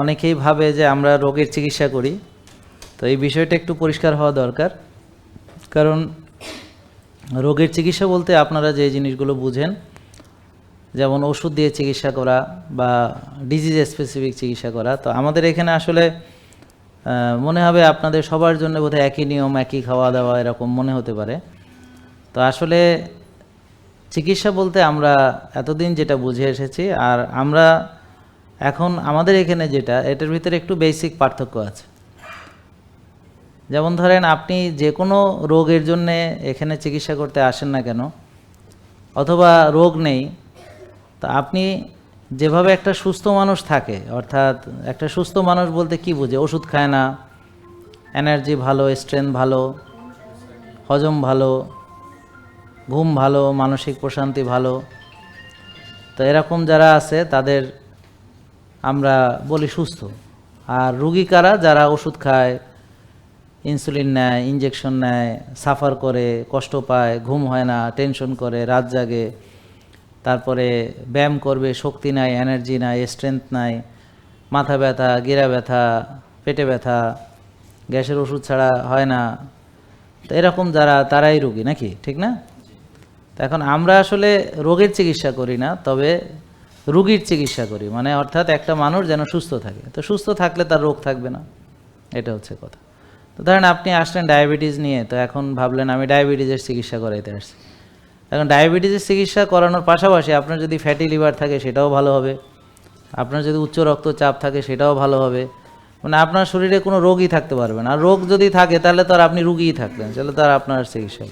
অনেকেই ভাবে যে আমরা রোগের চিকিৎসা করি। তো এই বিষয়টা একটু পরিষ্কার হওয়া দরকার। কারণ রোগের চিকিৎসা বলতে আপনারা যে জিনিসগুলো বুঝেন, যেমন ওষুধ দিয়ে চিকিৎসা করা বা ডিজিজ স্পেসিফিক চিকিৎসা করা, তো আমাদের এখানে আসলে মনে হবে আপনাদের সবার জন্য বোধহয় একই নিয়ম, একই খাওয়া দাওয়া এরকম মনে হতে পারে। তো আসলে চিকিৎসা বলতে আমরা এতদিন যেটা বুঝে এসেছি, আর আমরা এখন আমাদের এখানে যেটা, এটার ভিতরে একটু বেসিক পার্থক্য আছে। যেমন ধরেন আপনি যে কোনো রোগের জন্য এখানে চিকিৎসা করতে আসেন না কেন, অথবা রোগ নেই, তা আপনি যেভাবে একটা সুস্থ মানুষ থাকে, অর্থাৎ একটা সুস্থ মানুষ বলতে কি বুঝে? ওষুধ খায় না এনার্জি ভালো স্ট্রেংথ ভালো, হজম ভালো, ঘুম ভালো, মানসিক প্রশান্তি ভালো, তো এরকম যারা আছে তাদের আমরা বলি সুস্থ। আর রুগী কারা? যারা ওষুধ খায় ইনসুলিন নেয় ইঞ্জেকশন নেয় সাফার করে, কষ্ট পায়, ঘুম হয় না টেনশন করে, রাত জাগে, তারপরে ব্যায়াম করবে, শক্তি নাই এনার্জি নাই স্ট্রেংথ নাই, মাথা ব্যথা, গিরা ব্যথা, পেটে ব্যথা, গ্যাসের ওষুধ ছাড়া হয় না। তো এরকম যারা, তারাই রুগী, নাকি? ঠিক না? তো এখন আমরা আসলে রোগের চিকিৎসা করি না, তবে রুগীর চিকিৎসা করি। মানে অর্থাৎ একটা মানুষ যেন সুস্থ থাকে। তো সুস্থ থাকলে তার রোগ থাকবে না। এটা হচ্ছে কথা। তো ধরেন আপনি আসলেন ডায়াবেটিস নিয়ে, তো এখন ভাবলেন আমি ডায়াবেটিসের চিকিৎসা করাইতে আসছি। এখন ডায়াবেটিসের চিকিৎসা করানোর পাশাপাশি আপনার যদি ফ্যাটি লিভার থাকে, সেটাও ভালো হবে। আপনার যদি উচ্চ রক্তচাপ থাকে, সেটাও ভালো হবে। মানে আপনার শরীরে কোনো রোগই থাকতে পারবে না। আর রোগ যদি থাকে, তাহলে তো আর আপনি রুগীই থাকলেন। তাহলে তো আর আপনার চিকিৎসা